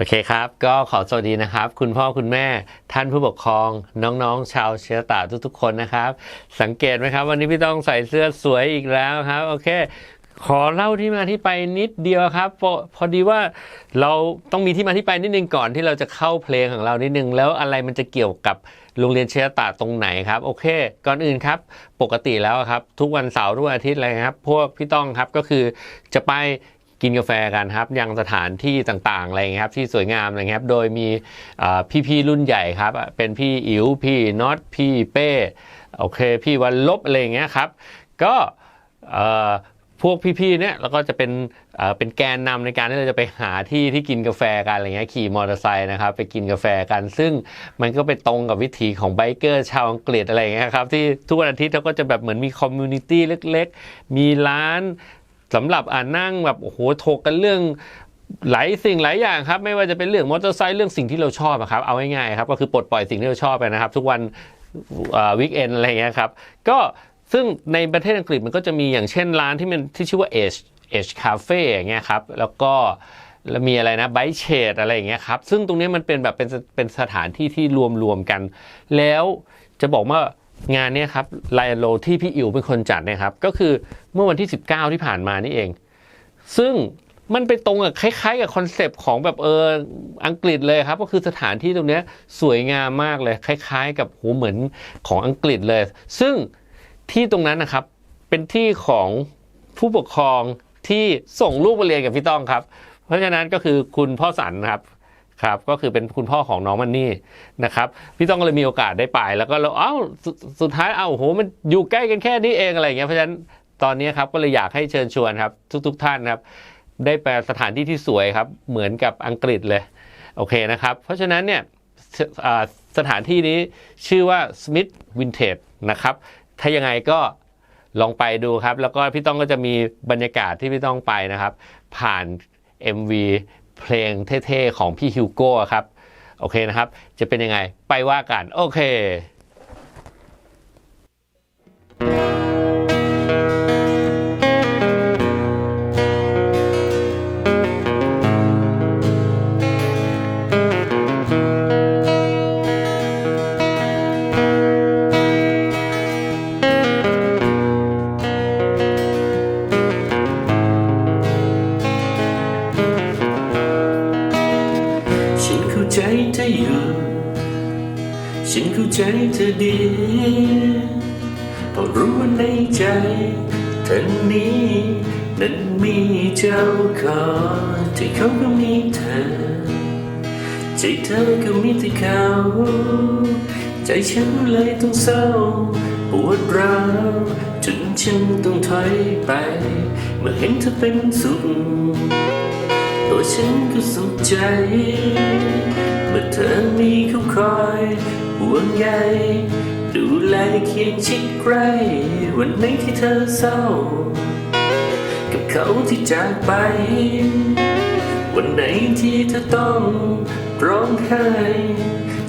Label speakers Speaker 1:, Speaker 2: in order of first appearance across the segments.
Speaker 1: โอเคครับ ก็ขอสวัสดีนะครับ คุณพ่อคุณแม่ท่านผู้ปกครองน้องๆ ชาวเชื้อตาทุกๆ คนนะครับ สังเกตไหมครับ วันนี้พี่ต้องใส่เสื้อสวยอีกแล้วครับ โอเค ขอเล่าที่มาที่ไปนิดเดียวครับพอพอดีว่าเราต้องมีที่มาที่ไปนิดนึงก่อนที่เราจะเข้าเพลงของเรานิดนึง แล้วอะไรมันจะเกี่ยวกับโรงเรียนเชียร์ตาตรงไหนครับโอเค ก่อนอื่นครับปกติแล้วครับ ทุกวันเสาร์ทุกวันอาทิตย์อะไรครับ พวกพี่ต้องครับก็คือจะไป กินกาแฟกันครับ ยังสถานที่ต่างๆอะไรเงี้ยครับที่สวยงามอะไรเงี้ยครับโดยมีพี่ๆรุ่นใหญ่ครับ เป็นพี่อิ๋วพี่น็อตพี่เป้โอเค พี่วันลบอะไรเงี้ยครับ ก็พวกพี่ๆเนี่ยแล้วก็จะเป็นเป็นแกนนำในการที่เราจะไปหาที่ที่กินกาแฟกันอะไรเงี้ยขี่มอเตอร์ไซค์นะครับไปกินกาแฟกัน ซึ่งมันก็ไปตรงกับวิถีของไบเกอร์ชาวอังกฤษอะไรเงี้ยครับที่ทุกวันอาทิตย์เขาก็จะแบบเหมือนมีคอมมูนิตี้เล็กๆ มีร้าน สำหรับอ่านั่งแบบโอ้โหถกกันเรื่องหลายสิ่งหลายอย่างครับ ไม่ว่าจะเป็นเรื่องมอเตอร์ไซค์เรื่องสิ่งที่เราชอบอะครับเอาง่ายๆครับก็คือปลดปล่อยสิ่งที่เราชอบไปนะครับ ทุกวันวิกเอนอะไรเงี้ยครับก็ซึ่งในประเทศอังกฤษมันก็จะมีอย่างเช่นร้านที่มันที่ชื่อว่า Edge Edge Cafe อย่างเงี้ยครับแล้วก็แล้วมีอะไรนะไบเชดอะไรอย่างเงี้ยครับซึ่งตรงนี้มันเป็นแบบเป็นเป็นสถานที่ที่รวมรวมกัน แล้วจะบอกว่า งานเนี้ยครับไลโลที่พี่อิ๋วเป็นคนจัดเนี่ยครับ ก็คือเมื่อวันที่ 19 ที่ผ่านมานี่เอง ซึ่งมันไปตรงกับคล้ายๆกับคอนเซปต์ของแบบเอออังกฤษเลยครับ ก็คือสถานที่ตรงเนี้ยสวยงามมากเลย คล้าย ๆ กับโหเหมือนของอังกฤษเลย ซึ่งที่ตรงนั้นนะครับเป็นที่ของผู้ปกครองที่ส่งลูกไปเรียนกับพี่ต้องครับ เพราะฉะนั้นก็คือคุณพ่อสันครับ ครับก็คือเป็นคุณพ่อของน้องมันนี่นะครับพี่ต้องก็เลยมีโอกาสได้ไป แล้วก็เราเอ้าสสุดท้ายเอ้าโหมันอยู่ใกล้กันแค่นี้เองอะไรเงี้ยเพราะฉะนั้นตอนนี้ครับก็เลยอยากให้เชิญชวนครับ ทุกๆท่านครับ ได้ไปสถานที่ที่สวยครับ เหมือนกับอังกฤษเลยโอเคนะครับ เพราะฉะนั้นเนี่ยสสถานที่นี้ชื่อว่า Smith Vintage นะครับ ถ้ายังไงก็ลองไปดูครับ แล้วก็พี่ต้องก็จะมีบรรยากาศที่พี่ต้องไปนะครับ ผ่าน MV เพลงเท่ๆของพี่ฮิวโก้ครับ โอเคนะครับ จะเป็นยังไง ไปว่ากัน โอเค
Speaker 2: ใจเธอดี เพราะรู้ในใจเธอนี้นั้นมีเจ้าขอที่เขาก็มีเธอ ใจเธอก็มีแต่เขา ใจฉันเลยต้องเศร้า ปวดร้าวจนฉันต้องถอยไป เมื่อเห็นเธอเป็นสุขตัวฉันก็สุขใจ เมื่อเธอมีเขาคอย ห่วงใยดูแลเคียงชิดใกล้วันไหนที่เธอเศร้า กับเขาที่จากไป วันไหนที่เธอต้องร้องไห้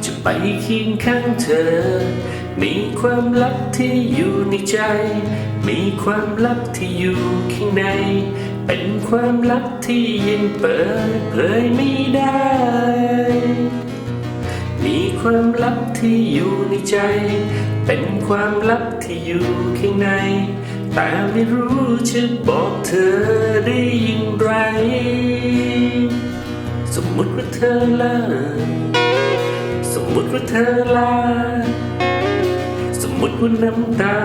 Speaker 2: จะไปเคียงข้างเธอ มีความลับที่อยู่ในใจ มีความลับที่อยู่ข้างใน เป็นความลับที่ยังเปิดเผยไม่ได้ มีความลับที่อยู่ในใจ เป็นความลับที่อยู่ข้างใน แต่ไม่รู้จะบอกเธอได้อย่างไร สมมติว่าเธอเลิกสมมติว่าเธอลาสมมติว่าน้ำตา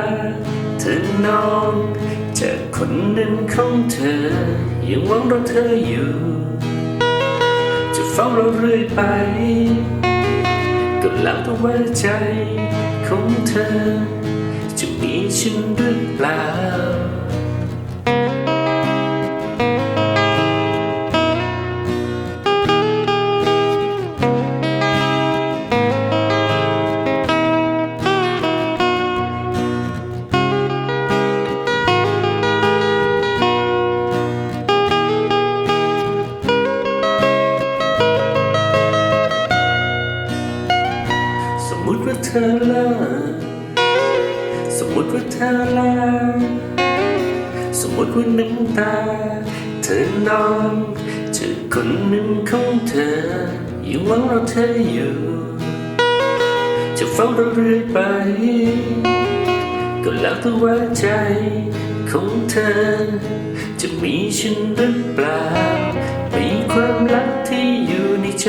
Speaker 2: เธอนองจากคนนั้นของเธอ ยังหวังรอเธออยู่ จะเฝ้าเราเรื่อยไป แล้วแต่ว่าใจของเธอ จะมีฉันหรือเปล่า มมติว่าเธอเลิกสมมติว่าเธอลาสมมติว่าน้ำตา เธอนองจจะคนหนึ่งของเธอยังหวังเราเธออยู่ จะเฝ้าเราเรื่อยไป ก็แล้วแต่ว่าใจของเธอ จะมีฉันหรือเปล่า มีความรักที่อยู่ในใจ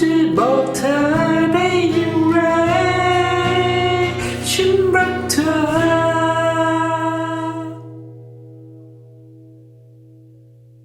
Speaker 2: till